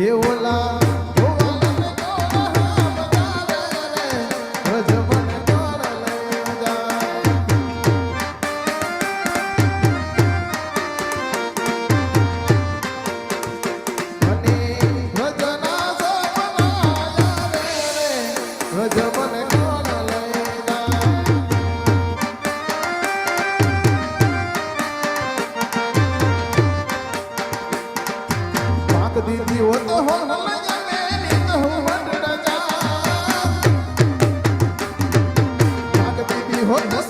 હે ઓલા દીધી હો તો હો દીધી હો